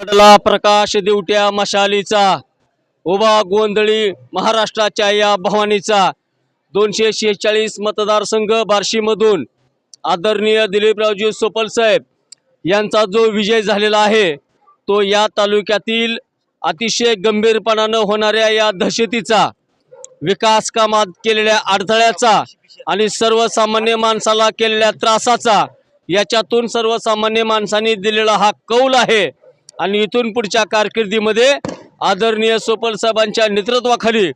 पडला प्रकाश दिवट्या मशालीचा उभा गोंधळी महाराष्ट्राच्या या भवानीचा दोनशे शेहेचाळीस मतदारसंघ बार्शीमधून आदरणीय दिलीपरावजी सोपल साहेब यांचा जो विजय झालेला आहे तो या तालुक्यातील अतिशय गंभीरपणानं होणाऱ्या या दहशतीचा विकास कामात केलेल्या अडथळ्याचा आणि सर्वसामान्य माणसाला केलेल्या त्रासाचा याच्यातून सर्वसामान्य माणसांनी दिलेला हा कौल आहे. आणि इथून पुढच्या कारकिर्दीमध्ये आदरणीय सोपल साहेबांच्या नेतृत्वाखाली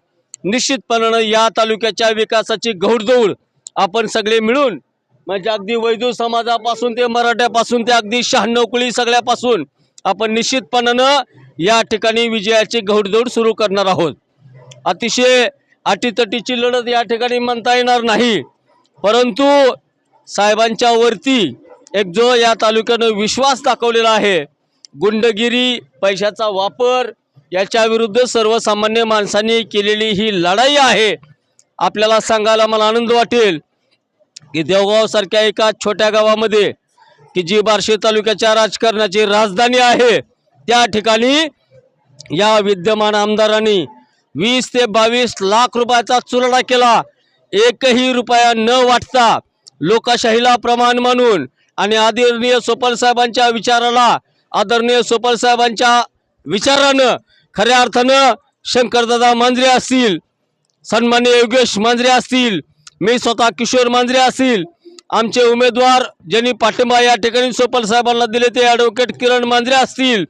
निश्चितपणानं या तालुक्याच्या विकासाची घौडदौड आपण सगळे मिळून म्हणजे अगदी वैदू समाजापासून ते मराठ्यापासून ते अगदी शहाण्णवकुळी सगळ्यापासून आपण निश्चितपणानं या ठिकाणी विजयाची घौडदौड सुरू करणार आहोत. अतिशय अटीतटीची लढत या ठिकाणी म्हणता येणार नाही परंतु साहेबांच्या वरती एक जो या तालुक्यानं विश्वास दाखवलेला आहे गुंडगिरी पैशाचा वापर याच्या विरुद्ध सर्वसामान्य माणसांनी केलेली ही लढाई आहे. आपल्याला सांगायला मला आनंद वाटेल की देवगावसारख्या एका छोट्या गावामध्ये की जी बार्शी तालुक्याच्या राजकारणाची राजधानी आहे त्या ठिकाणी या विद्यमान आमदारांनी वीस ते बावीस लाख रुपयाचा चुरडा केला. एकही रुपया न वाटता लोकशाहीला प्रमाण मानून आणि आदरणीय सोपल साहेबांच्या विचाराला आदरणीय सोपल साहेबांच्या विचारानं खऱ्या अर्थानं शंकरदादा मांजरे असतील सन्मान्य योगेश मांजरे असतील मी स्वतः किशोर मांजरे असतील आमचे उमेदवार ज्यांनी पाठिंबा या ठिकाणी सोपल साहेबांना दिले ते ॲडव्होकेट किरण मांजरे असतील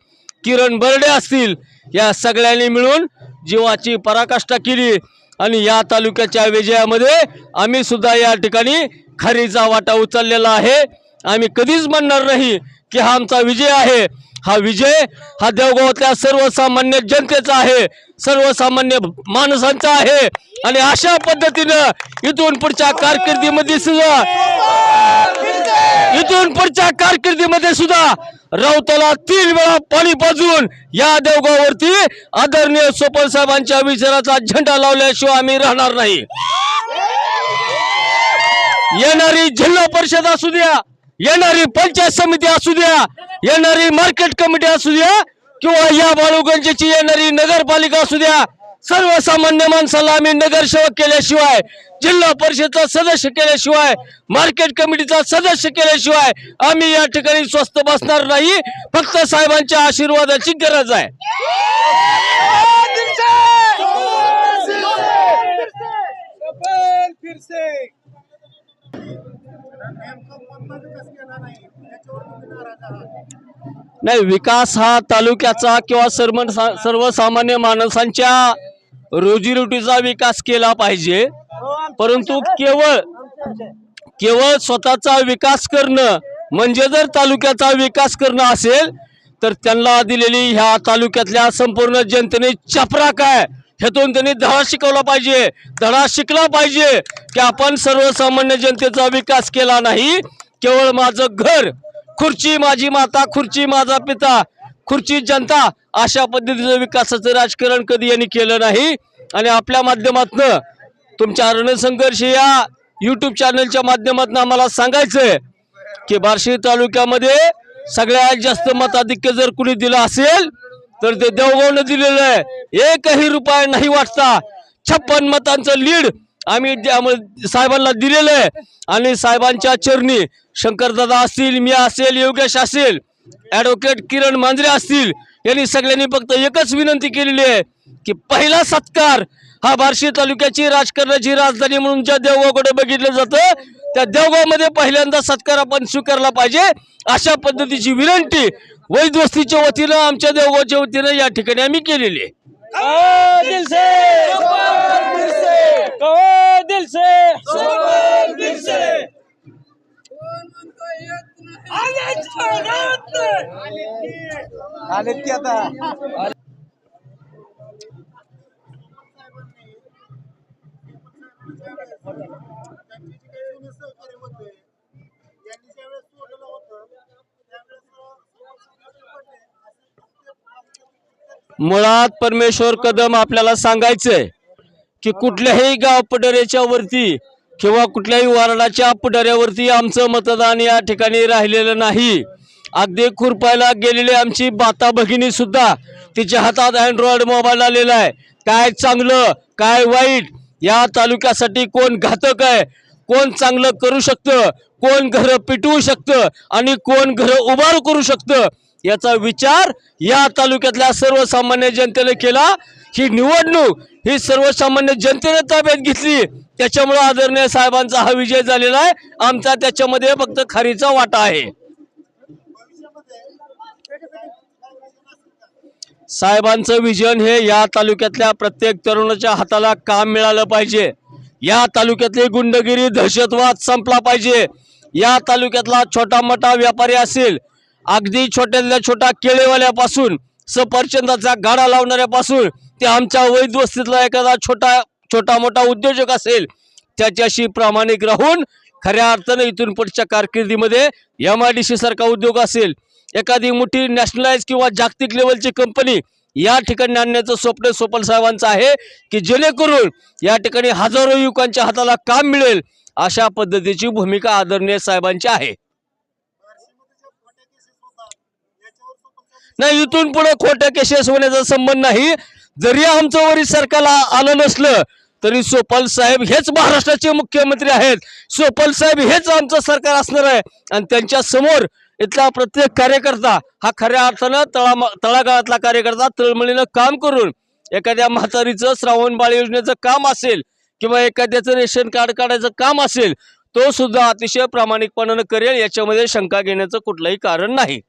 किरण बर्डे असतील या सगळ्यांनी मिळून जीवाची पराकाष्ठा केली आणि या तालुक्याच्या विजयामध्ये आम्ही सुद्धा या ठिकाणी खरीचा वाटा उचललेला आहे. आम्ही कधीच म्हणणार नाही की हा आमचा विजय आहे. हा विजय हा देवगावातल्या सर्वसामान्य जनतेचा आहे. सर्वसामान्य माणसांचा आहे. आणि अशा पद्धतीनं इथून पुढच्या कारकिर्दीमध्ये सुद्धा इथून पुढच्या कारकिर्दीमध्ये सुद्धा राऊताला तीन वेळा पाणी पाजून या देवगाववरती आदरणीय सोपल साहेबांच्या विचाराचा झेंडा लावल्याशिवाय आम्ही राहणार नाही. येणारी जिल्हा परिषद असू द्या येणारी पंचायत समिती असू द्या येणारी मार्केट कमिटी असू द्या किंवा या बाळूगंजची येणारी नगरपालिका असू द्या सर्वसामान्य माणसाला आम्ही नगरसेवक केल्याशिवाय जिल्हा परिषदचा सदस्य केल्याशिवाय मार्केट कमिटीचा सदस्य केल्याशिवाय आम्ही या ठिकाणी स्वस्त बसणार नाही. फक्त साहेबांच्या आशीर्वादाची गरज आहे. फिर से नाही विकास हा तालुक्याचा किंवा सर्व सर्वसामान्य माणसांच्या रोजीरोटीचा विकास केला पाहिजे. परंतु केवळ केवळ स्वतःचा विकास करणं म्हणजे जर तालुक्याचा विकास करणं असेल तर त्यांना दिलेली ह्या तालुक्यातल्या संपूर्ण जनतेने चपरा काय? ह्यातून त्यांनी धडा शिकवला पाहिजे. धडा शिकला पाहिजे की आपण सर्वसामान्य जनतेचा विकास केला नाही. केवळ माझं घर खुर्ची माझी माता खुर्ची माझा पिता खुर्ची जनता अशा पद्धतीचं विकासाचं राजकारण कधी यांनी केलं नाही. आणि आपल्या माध्यमातनं तुमच्या रणसंघर्ष या यूट्यूब चॅनलच्या माध्यमातून आम्हाला सांगायचंय की बार्शी तालुक्यामध्ये सगळ्यात जास्त मताधिक्य जर कुणी दिलं असेल तर ते देवगावनं दिलेलं आहे. एकही रुपया नाही वाटता. छप्पन मतांचं लीड आम्ही साहेबांना दिलेलं आहे. आणि साहेबांच्या चरणी शंकरदादा असतील मी असेल योगेश असेल ॲडव्होकेट किरण मांजरे असतील यांनी सगळ्यांनी फक्त एकच विनंती केलेली आहे. की पहिला सत्कार हा बार्शी तालुक्याची राजकारणाची राजधानी म्हणून ज्या देवगावकडे बघितलं जातं त्या देवगावमध्ये पहिल्यांदा सत्कार आपण स्वीकारला पाहिजे अशा पद्धतीची विनंती वैद वस्तीच्या वतीनं आमच्या देवगावच्या वतीनं या ठिकाणी आम्ही केलेली आहे. कहो दिल से! कहो दिल से! दिल से! आलेत की आता? मुळात परमेश्वर कदम आपल्याला सांगायचंय की कुठल्याही गाव पडऱ्याच्या वरती किंवा कुठल्याही वार्डाच्या पडऱ्यावरती आमचं मतदान या ठिकाणी राहिलेलं नाही. अगदी खुरपायला गेलेली आमची बाता भगिनी सुद्धा तिच्या हातात अँड्रॉइड मोबाईल आलेला आहे. काय चांगलं काय वाईट या तालुक्यासाठी कोण घातक आहे? कोण चांगलं करू शकतं? कोण घरं पिटवू शकतं? आणि कोण घरं उभार करू शकतं? याचा विचार या तालुक्यातल्या सर्वसामान्य जनतेने केला. ही निवडणूक ही सर्वसामान्य जनतेने ताब्यात घेतली. त्याच्यामुळे आदरणीय साहेबांचा हा विजय झालेला आहे. आमचा त्याच्यामध्ये फक्त खारीचा वाटा आहे. साहेबांचं विजन हे या तालुक्यातल्या प्रत्येक तरुणाच्या हाताला काम मिळालं पाहिजे. या तालुक्यातली गुंडगिरी दहशतवाद संपला पाहिजे. या तालुक्यातला छोटा मोठा व्यापारी असेल अगदी छोट्यातल्या छोटा केळेवाल्यापासून सफरचंदाचा गाडा लावणाऱ्यापासून ते आमच्या वैध वस्तीतला एखादा छोटा छोटा मोठा उद्योजक असेल त्याच्याशी प्रामाणिक राहून खऱ्या अर्थानं इथून पुढच्या कारकिर्दीमध्ये एम आय डी सी सारखा उद्योग असेल एखादी मोठी नॅशनलाइज किंवा जागतिक लेवलची कंपनी या ठिकाणी आणण्याचं स्वप्न सोपल साहेबांचं आहे की जेणेकरून या ठिकाणी हजारो युवकांच्या हाताला काम मिळेल अशा पद्धतीची भूमिका आदरणीय साहेबांची आहे. नाही इथून पुढे खोट्या केसेस होण्याचा संबंध नाही. जरी आमचं वरी सरकारला आलं नसलं तरी सोपाल साहेब हेच महाराष्ट्राचे मुख्यमंत्री आहेत. सोपाल साहेब हेच आमचं सरकार असणार आहे. आणि त्यांच्यासमोर इथला प्रत्येक कार्यकर्ता हा खऱ्या अर्थानं तळा तळागाळातला कार्यकर्ता तळमळीनं काम करून एखाद्या म्हातारीचं श्रावण बाळ योजनेचं काम असेल किंवा एखाद्याचं रेशन कार्ड काढायचं काम असेल तो सुद्धा अतिशय प्रामाणिकपणानं करेल याच्यामध्ये शंका घेण्याचं कुठलंही कारण नाही.